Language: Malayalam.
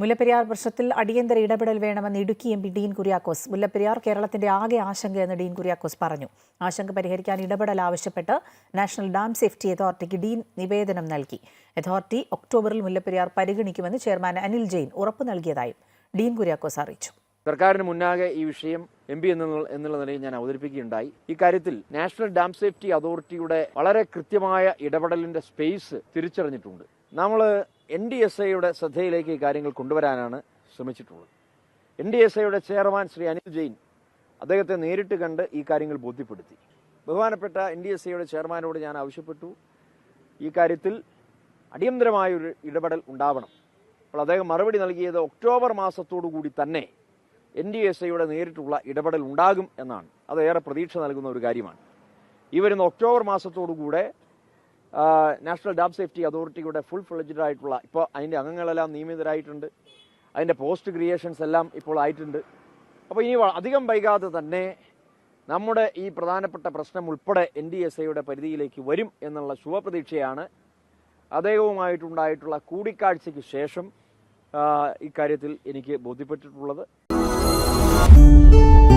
മുല്ലപ്പെരിയാർ പ്രശ്നത്തിൽ അടിയന്തര ഇടപെടൽ വേണമെന്ന് ഇടുക്കി എം പി ഡീൻ കുര്യാക്കോസ്. മുല്ലപ്പെരിയാർ കേരളത്തിന്റെ ആകെ ആശങ്കയെന്ന് ഡീൻ കുര്യാക്കോസ് പറഞ്ഞു. ആശങ്ക പരിഹരിക്കാൻ ഇടപെടൽ ആവശ്യപ്പെട്ട് നാഷണൽ ഡാം സേഫ്റ്റി അതോറിറ്റിക്ക് ഡീൻ നിവേദനം നൽകി. അതോറിറ്റി ഒക്ടോബറിൽ മുല്ലപ്പെരിയാർ പരിഗണിക്കുമെന്ന് ചെയർമാൻ അനിൽ ജെയിൻ ഉറപ്പു നൽകിയതായും ഡീൻ കുര്യാക്കോസ് അറിയിച്ചു. സർക്കാരിന് മുന്നാകെ ഈ വിഷയം എം പി എന്നുള്ള നിലയിൽ ഞാൻ അവതരിപ്പിക്കുകയുണ്ടായി. ഇക്കാര്യത്തിൽ നാഷണൽ ഡാം സേഫ്റ്റി അതോറിറ്റിയുടെ വളരെ കൃത്യമായ ഇടപെടലിന്റെ സ്പേസ് തിരിച്ചറിഞ്ഞിട്ടുണ്ട്. നമ്മൾ എൻ ഡി എസ് ഐയുടെ ശ്രദ്ധയിലേക്ക് ഈ കാര്യങ്ങൾ കൊണ്ടുവരാനാണ് ശ്രമിച്ചിട്ടുള്ളത്. എൻ ഡി എസ് ഐയുടെ ചെയർമാൻ ശ്രീ അനിൽ ജെയിൻ അദ്ദേഹത്തെ നേരിട്ട് കണ്ട് ഈ കാര്യങ്ങൾ ബോധ്യപ്പെടുത്തി. ബഹുമാനപ്പെട്ട എൻ ഡി എസ് ഐയുടെ ചെയർമാനോട് ഞാൻ ആവശ്യപ്പെട്ടു. ഈ കാര്യത്തിൽ അടിയന്തരമായൊരു ഇടപെടൽ ഉണ്ടാവണം. അപ്പോൾ അദ്ദേഹം മറുപടി നൽകിയത് ഒക്ടോബർ മാസത്തോടു കൂടി തന്നെ എൻ ഡി എസ് ഐയുടെ നേരിട്ടുള്ള ഇടപെടൽ ഉണ്ടാകും എന്നാണ്. അത് ഏറെ പ്രതീക്ഷ നൽകുന്ന ഒരു കാര്യമാണ്. ഈ വരുന്ന ഒക്ടോബർ മാസത്തോടുകൂടെ നാഷണൽ ഡാം സേഫ്റ്റി അതോറിറ്റിയുടെ ഫുൾ ഫ്ലെഡ്ജഡ് ആയിട്ടുള്ള ഇപ്പോൾ അതിന്റെ അംഗങ്ങളെല്ലാം നിയമിതരായിട്ടുണ്ട്. അതിന്റെ പോസ്റ്റ് ക്രിയേഷൻസ് എല്ലാം ഇപ്പോൾ ആയിട്ടുണ്ട്. അപ്പോൾ ഇനി അധികം വൈകാതെ തന്നെ നമ്മുടെ ഈ പ്രധാനപ്പെട്ട പ്രശ്നം ഉൾപ്പെടെ എൻ ഡി എസ് ഐയുടെ പരിധിയിലേക്ക് വരും എന്നുള്ള ശുഭപ്രതീക്ഷയാണ് അദ്ദേഹവുമായിട്ടുണ്ടായിട്ടുള്ള കൂടിക്കാഴ്ചയ്ക്ക് ശേഷം ഇക്കാര്യത്തിൽ എനിക്ക് ബോധ്യപ്പെട്ടിട്ടുള്ളത്. Thank you.